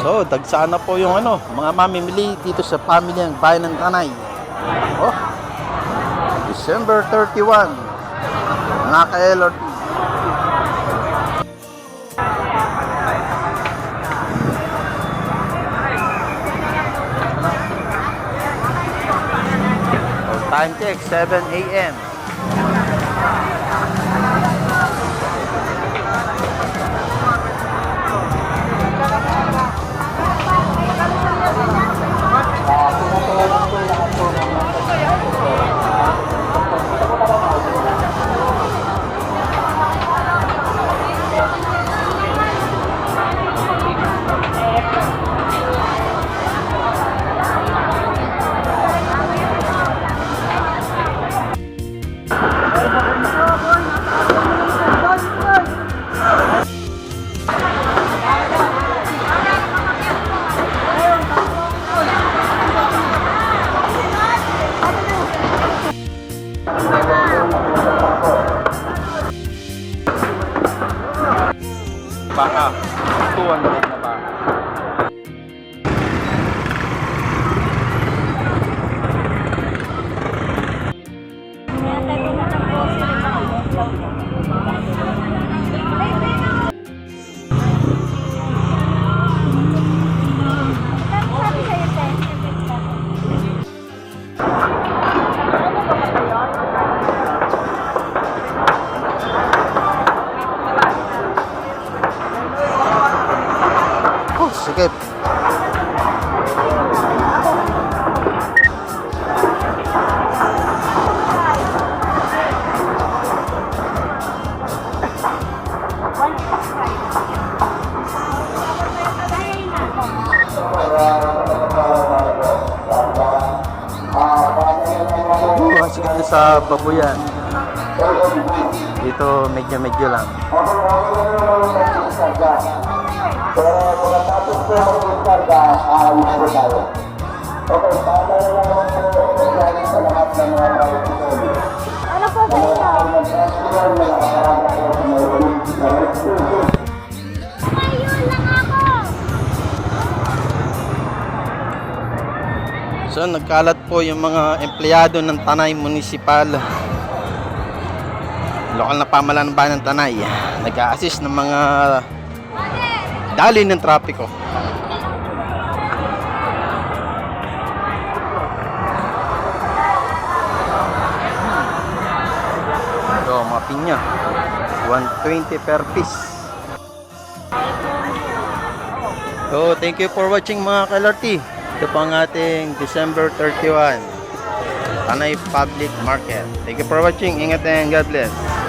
So, dagsaan na po yung ano, mga mamimili dito sa family ng Bayan ng Tanay. Oh, December 31. Mga ka-LRT. Time check, 7 a.m. บัสอะส่วน Oh, sige na sa babuyan. Dito medyo-medyo lang. Ano po ba ito? Ayun lang ako! So nagkalat po yung mga empleyado ng Tanay Municipal. Lokal na pamahalaan ng bayan ng Tanay. Nag-a-assist ng mga dali ng trapiko. Ito, mga pinya. 120 per piece. So, thank you for watching mga ka-LRT. Ito po ang ating December 31 Tanay Public Market. Thank you for watching. Ingat and God bless.